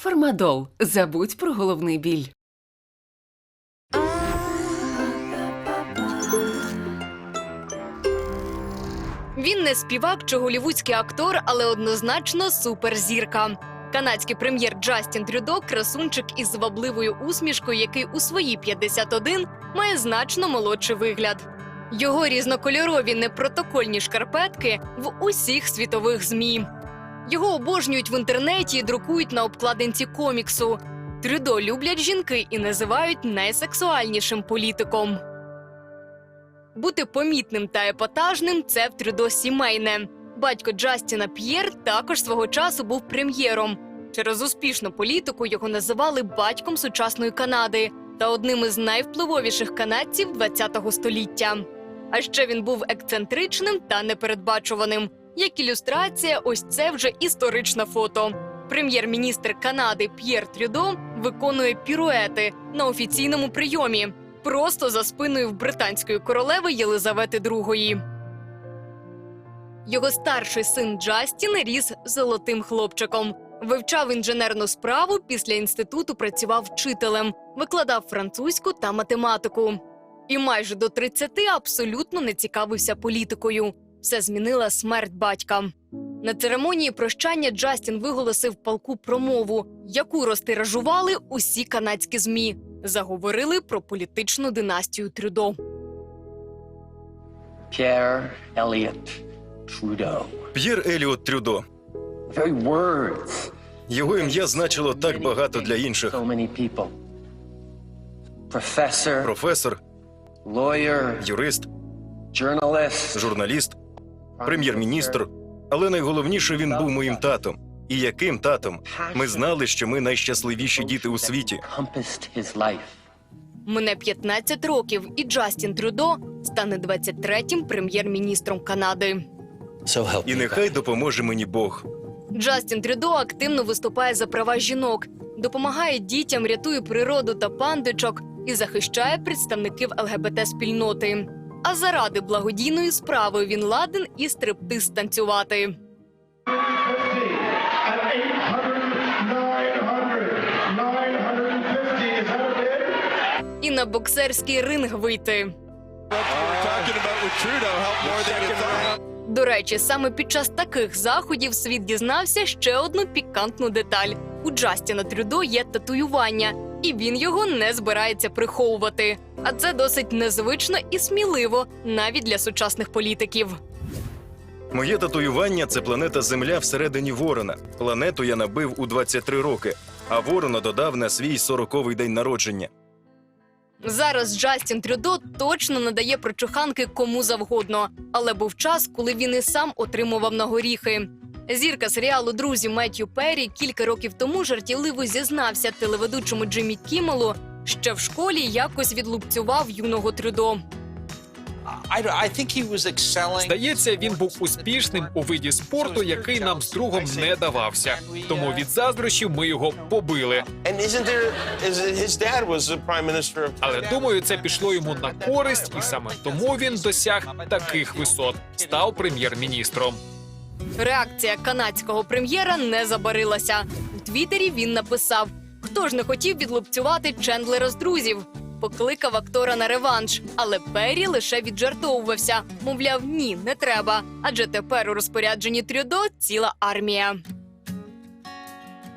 Фармадол. Забудь про головний біль. Він не співак чи голівудський актор, але однозначно суперзірка. Канадський прем'єр Джастін Трюдо красунчик із звабливою усмішкою, який у свої 51 має значно молодший вигляд. Його різнокольорові непротокольні шкарпетки в усіх світових змі. Його обожнюють в інтернеті і друкують на обкладинці коміксу. Трюдо люблять жінки і називають найсексуальнішим політиком. Бути помітним та епатажним це в Трюдо сімейне. Батько Джастіна П'єр також свого часу був прем'єром. Через успішну політику його називали батьком сучасної Канади та одним із найвпливовіших канадців ХХ століття. А ще він був ексцентричним та непередбачуваним. Як ілюстрація, ось це вже історичне фото. Прем'єр-міністр Канади П'єр Трюдо виконує піруети на офіційному прийомі просто за спиною в британської королеви Єлизавети II. Його старший син Джастін ріс золотим хлопчиком. Вивчав інженерну справу, після інституту працював вчителем, викладав французьку та математику. І майже до 30 абсолютно не цікавився політикою. Все змінила смерть батька. На церемонії прощання Джастін виголосив полку промову, яку розтиражували усі канадські змі. Заговорили про політичну династію Трюдо. Pierre Elliott Trudeau. П'єр Еліот Трюдо. Його ім'я значило так багато для інших: so many people. Професор, юрист, journalist, журналіст, прем'єр-міністр. Але найголовніше він був моїм татом. І яким татом? Ми знали, що ми найщасливіші діти у світі. His 15 років, і Джастін Трюдо стане 23-м прем'єр-міністром Канади. І нехай допоможе мені Бог. Джастін Трюдо активно виступає за права жінок, допомагає дітям, рятує природу та пандочок і захищає представників ЛГБТ спільноти. А заради благодійної справи він ладен і стриптиз танцювати. at 800, 900, 950. Is that a bid? І на боксерський ринг вийти. До речі, саме під час таких заходів світ дізнався ще одну пікантну деталь: у Джастіна Трюдо є татуювання, і він його не збирається приховувати. А це досить незвично і сміливо, навіть для сучасних політиків. Моє татуювання це планета Земля всередині Ворона. Планету я набив у 23 роки, а Ворона додав на свій 40-й день народження. Зараз Джастін Трюдо точно надає прочуханки кому завгодно, але був час, коли він і сам отримував на горіхи. Зірка серіалу Друзі Меттью Перрі кілька років тому жартівливо зізнався телеведучому Джиммі Кімелу, що в школі якось відлупцював юного Трюдо. Здається, він був успішним у виді спорту, який нам з другом не давався. Тому від заздрощів ми його побили. Але думаю, це пішло йому на користь, і саме тому він досяг таких висот. Став прем'єр-міністром. Реакція канадського прем'єра не забарилася. У Твіттері він написав: хто ж не хотів відлупцювати Чендлера з друзів. Покликав актора на реванш, але Перрі лише віджартовувався. Мовляв, ні, не треба. Адже тепер у розпорядженні Трюдо ціла армія.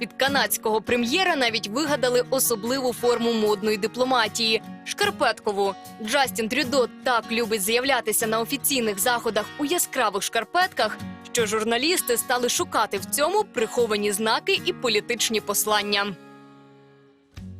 Від канадського прем'єра навіть вигадали особливу форму модної дипломатії шкарпеткову. Джастін Трюдо так любить з'являтися на офіційних заходах у яскравих шкарпетках, що журналісти стали шукати в цьому приховані знаки і політичні послання.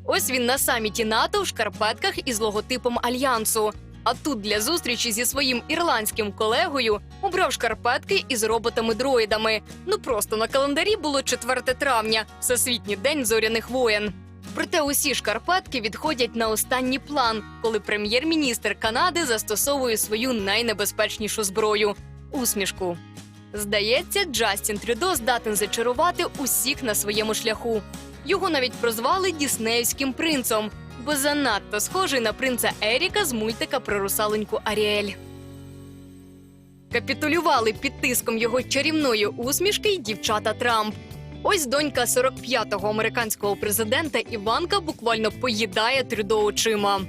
Ось він на саміті НАТО в шкарпетках із логотипом альянсу. А тут для зустрічі зі своїм ірландським колегою обрав шкарпетки із роботами-дроїдами. Ну просто на календарі було 4 травня, всесвітній день зоряних воєн. Проте усі шкарпетки відходять на останній план, коли прем'єр-міністр Канади застосовує свою найнебезпечнішу зброю усмішку. Здається, Джастін Трюдо здатен зачарувати усіх на своєму шляху. Його навіть прозвали Діснеївським принцом, бо занадто схожий на принца Еріка з мультика про русаленьку Аріель. Капітулювали під тиском його чарівної усмішки й дівчата Трамп. Ось донька 45-го американського президента Іванка буквально поїдає Трюдо очима.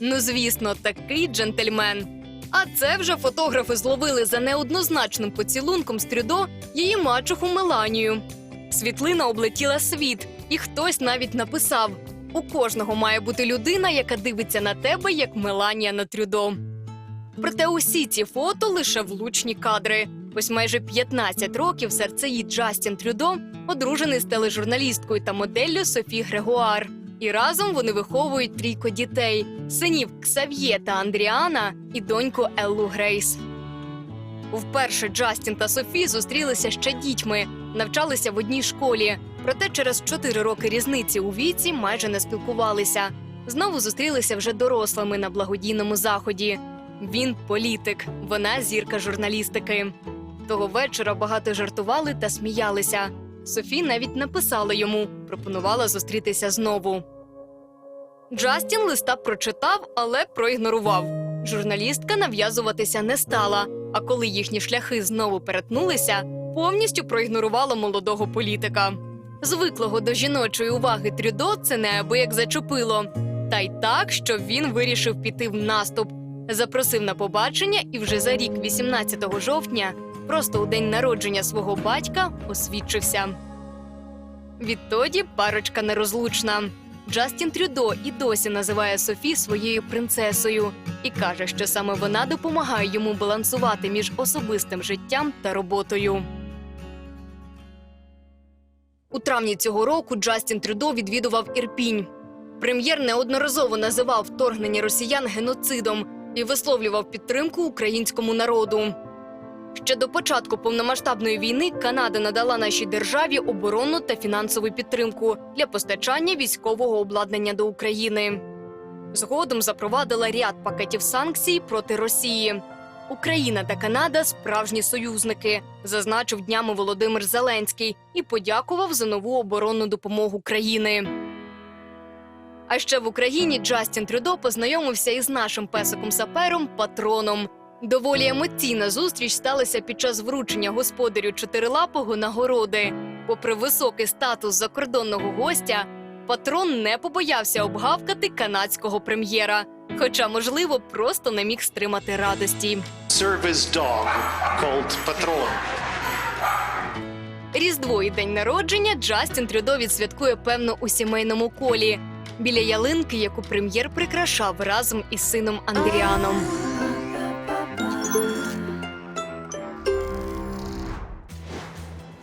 Ну, звісно, такий джентльмен. А це вже фотографи зловили за неоднозначним поцілунком з Трюдо її мачуху Меланію. Світлина облетіла світ, і хтось навіть написав: у кожного має бути людина, яка дивиться на тебе, як Меланія на Трюдо. Проте усі ці фото лише влучні кадри. Ось майже 15 років серцеїд Джастін Трюдо одружений з тележурналісткою та моделлю Софі Грегуар. І разом вони виховують трійко дітей: синів Ксав'є та Андріана і доньку Еллу Грейс. Вперше Джастін та Софі зустрілися ще дітьми, навчалися в одній школі. Проте через 4 роки різниці у віці майже не спілкувалися. Знову зустрілися вже дорослими на благодійному заході. Він політик, вона зірка журналістики. Того вечора багато жартували та сміялися. Софі навіть написала йому, пропонувала зустрітися знову. Джастін листа прочитав, але проігнорував. Журналістка нав'язуватися не стала. А коли їхні шляхи знову перетнулися, повністю проігнорувала молодого політика. Звиклого до жіночої уваги Трюдо це неабияк зачепило. Та й так, що він вирішив піти в наступ, запросив на побачення і вже за рік, 18 жовтня, просто у день народження свого батька, освідчився. Відтоді парочка нерозлучна. Джастін Трюдо і досі називає Софі своєю принцесою і каже, що саме вона допомагає йому балансувати між особистим життям та роботою. У травні цього року Джастін Трюдо відвідував Ірпінь. Прем'єр неодноразово називав вторгнення росіян геноцидом і висловлював підтримку українському народу. Ще до початку повномасштабної війни Канада надала нашій державі оборонну та фінансову підтримку для постачання військового обладнання до України. Згодом запровадила ряд пакетів санкцій проти Росії. Україна та Канада справжні союзники, зазначив днями Володимир Зеленський і подякував за нову оборонну допомогу країни. А ще в Україні Джастін Трюдо познайомився із нашим песиком сапером патроном. Доволі емоційна зустріч сталася під час вручення господарю чотирилапого нагороди. Попри високий статус закордонного гостя, патрон не побоявся обгавкати канадського прем'єра, хоча, можливо, просто не міг стримати радості. Patron. Різдво і день народження Джастін Трюдо відсвяткує певно у сімейному колі біля ялинки, яку прем'єр прикрашав разом із сином Андріаном.